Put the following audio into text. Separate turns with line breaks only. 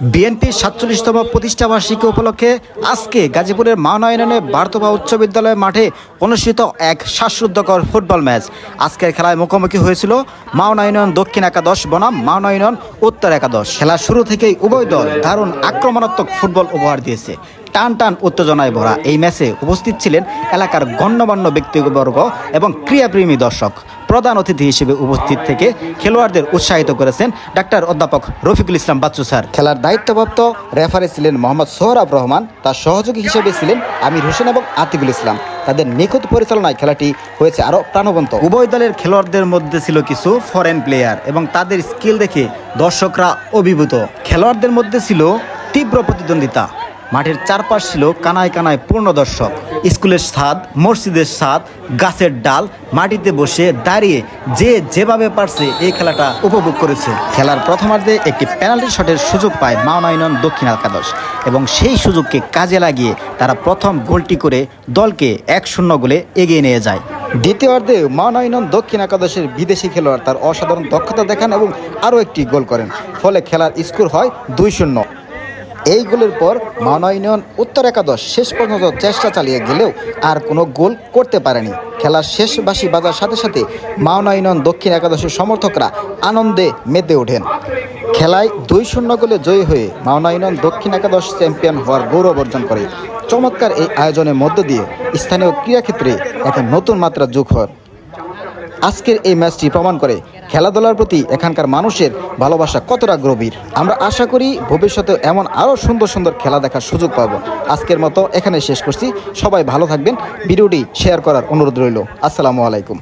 বিএনপির সাতচল্লিশতম প্রতিষ্ঠাবার্ষিকী উপলক্ষে আজকে গাজীপুরের মাওনায়নে বার্তবা উচ্চ বিদ্যালয় মাঠে অনুষ্ঠিত এক শ্বাসরুদ্ধকর ফুটবল ম্যাচ। আজকের খেলায় মুখোমুখি হয়েছিল মাওনায়ন দক্ষিণ একাদশ বনাম মাওনায়ন উত্তর একাদশ। খেলা শুরু থেকেই উভয় দল দারুণ আক্রমণাত্মক ফুটবল উপহার দিয়েছে। টান টান উত্তেজনায় ভরা এই ম্যাচে উপস্থিত ছিলেন এলাকার গণ্যমান্য ব্যক্তিবর্গ এবং ক্রীড়াপ্রেমী দর্শক। প্রধান অতিথি হিসেবে উপস্থিত থেকে খেলোয়াড়দের উৎসাহিত করেছেন ডাক্তার অধ্যাপক রফিকুল ইসলাম বাচ্চু স্যার। খেলার দায়িত্বপ্রাপ্ত রেফারি ছিলেন মোহাম্মদ সোহরাব রহমান তার সহযোগী হিসেবে ছিলেন আমির হোসেন এবং আতিকুল ইসলাম। তাদের নিখুঁত পরিচালনায় খেলাটি হয়েছে আরও প্রাণবন্ত। উভয় দলের খেলোয়াড়দের মধ্যে ছিল কিছু ফরেন প্লেয়ার এবং তাদের স্কিল দেখে দর্শকরা অভিভূত। খেলোয়াড়দের মধ্যে ছিল তীব্র প্রতিদ্বন্দ্বিতা। মাঠের চারপাশ ছিল কানায় কানায় পূর্ণ দর্শক। স্কুলের ছাদ, মসজিদের ছাদ, গাছের ডাল, মাটিতে বসে দাঁড়িয়ে যে যেভাবে পারছে এই খেলাটা উপভোগ করেছে। খেলার প্রথমার্ধে একটি পেনাল্টি শটের সুযোগ পায় মাওনায়নন দক্ষিণ একাদশ এবং সেই সুযোগকে কাজে লাগিয়ে তারা প্রথম গোলটি করে দলকে এক শূন্য গোলে এগিয়ে নিয়ে যায়। দ্বিতীয়ার্ধে মাওনায়নন দক্ষিণ একাদশের বিদেশি খেলোয়াড় তার অসাধারণ দক্ষতা দেখান এবং আরও একটি গোল করেন। ফলে খেলার স্কোর হয় দুই শূন্য। এই গোলের পর মানয়ন উত্তর একাদশ শেষ পর্যন্ত চেষ্টা চালিয়ে গেলেও আর কোনো গোল করতে পারেনি। খেলার শেষ বাসি বাজার সাথে সাথে মাওনায়নন দক্ষিণ একাদশের সমর্থকরা আনন্দে মেতে ওঠেন। খেলায় দুই শূন্য গোলে জয়ী হয়ে মাওনায়নন দক্ষিণ একাদশ চ্যাম্পিয়ন হওয়ার গৌরব অর্জন করে। চমৎকার এই আয়োজনের মধ্য দিয়ে স্থানীয় ক্রীড়াক্ষেত্রে একটা নতুন মাত্রা যোগ হয়। আজকের এই ম্যাচটি প্রমাণ করে খেলাধুলার প্রতি এখানকার মানুষের ভালোবাসা কতটা গভীর। আমরা আশা করি ভবিষ্যতে এমন আরও সুন্দর সুন্দর খেলা দেখার সুযোগ পাবো। আজকের মতো এখানে শেষ করছি। সবাই ভালো থাকবেন। ভিডিওটি শেয়ার করার অনুরোধ রইল। আসসালামু আলাইকুম।